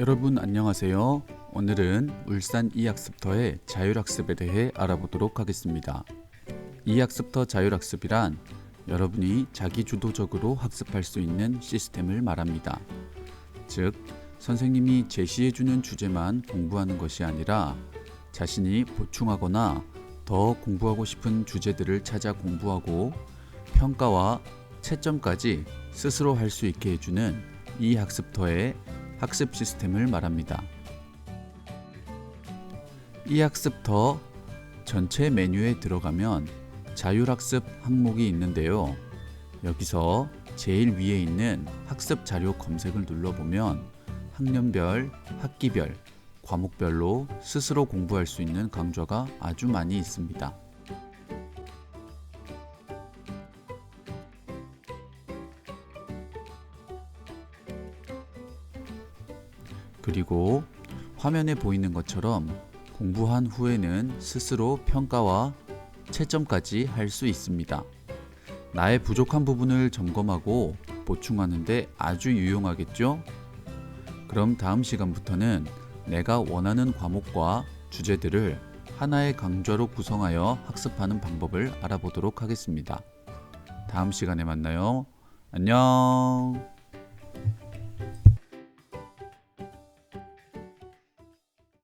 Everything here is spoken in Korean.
여러분 안녕하세요. 오늘은 울산 이학습터의 자율학습에 대해 알아보도록 하겠습니다. 이학습터 자율학습이란 여러분이 자기 주도적으로 학습할 수 있는 시스템을 말합니다. 즉, 선생님이 제시해주는 주제만 공부하는 것이 아니라 자신이 보충하거나 더 공부하고 싶은 주제들을 찾아 공부하고 평가와 채점까지 스스로 할 수 있게 해주는 이 학습터의 학습 시스템을 말합니다. 이 학습터 전체 메뉴에 들어가면 자율학습 항목이 있는데요. 여기서 제일 위에 있는 학습 자료 검색을 눌러보면 학년별, 학기별, 과목별로 스스로 공부할 수 있는 강좌가 아주 많이 있습니다. 그리고 화면에 보이는 것처럼 공부한 후에는 스스로 평가와 채점까지 할 수 있습니다. 나의 부족한 부분을 점검하고 보충하는데 아주 유용하겠죠? 그럼 다음 시간부터는 내가 원하는 과목과 주제들을 하나의 강좌로 구성하여 학습하는 방법을 알아보도록 하겠습니다. 다음 시간에 만나요. 안녕.